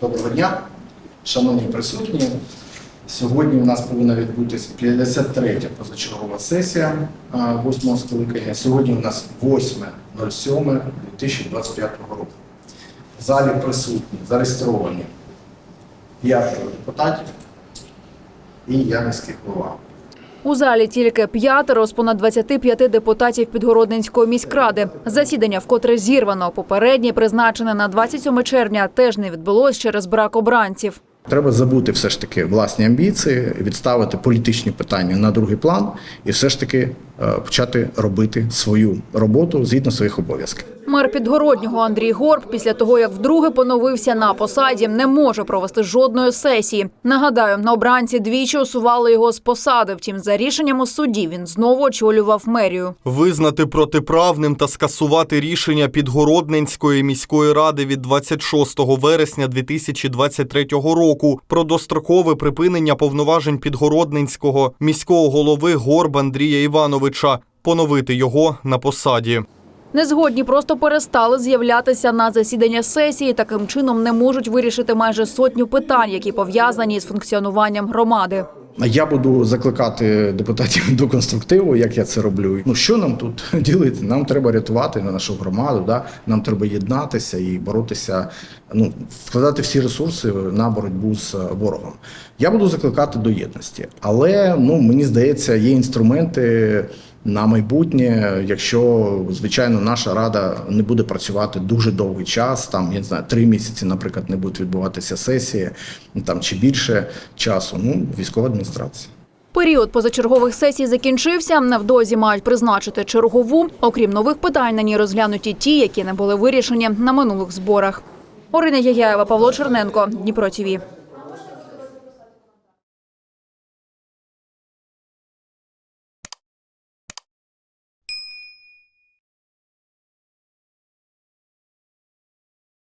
Доброго дня, шановні присутні. Сьогодні у нас повинна відбутися 53-я позачергова сесія 8 скликання. Сьогодні у нас 8.07.2025 року. В залі присутні, зареєстровані п'ятеро депутатів і я голова. У залі тільки п'ятеро з понад 25 депутатів Підгородненської міськради. Засідання вкотре зірвано. Попереднє призначене на 27 червня теж не відбулось через брак обранців. Треба забути все ж таки власні амбіції, відставити політичні питання на другий план і все ж таки е, почати робити свою роботу згідно своїх обов'язків. Мер Підгороднього Андрій Горб після того, як вдруге поновився на посаді, не може провести жодної сесії. Нагадаю, на обранці двічі усували його з посади. Втім, за рішенням у суді він знову очолював мерію. Визнати протиправним та скасувати рішення Підгородненської міської ради від 26 вересня 2023 року про дострокове припинення повноважень Підгородненського міського голови Горб Андрія Івановича, поновити його на посаді. Незгодні просто перестали з'являтися на засідання сесії. Таким чином не можуть вирішити майже сотню питань, які пов'язані з функціонуванням громади. Я буду закликати депутатів до конструктиву, як я це роблю. Ну що нам тут ділити? Нам треба рятувати на нашу громаду. Да? Нам треба єднатися і боротися. Ну вкладати всі ресурси на боротьбу з ворогом. Я буду закликати до єдності, але ну мені здається, є інструменти. На майбутнє, якщо звичайно наша рада не буде працювати дуже довгий час, там я не знаю, три місяці, наприклад, не будуть відбуватися сесії, там чи більше часу. Ну, військова адміністрація. Період позачергових сесій закінчився. Невдовзі мають призначити чергову. Окрім нових питань, на ній розглянуті ті, які не були вирішені на минулих зборах. Орина Ягяєва, Павло Черненко, Дніпро ТІВІ.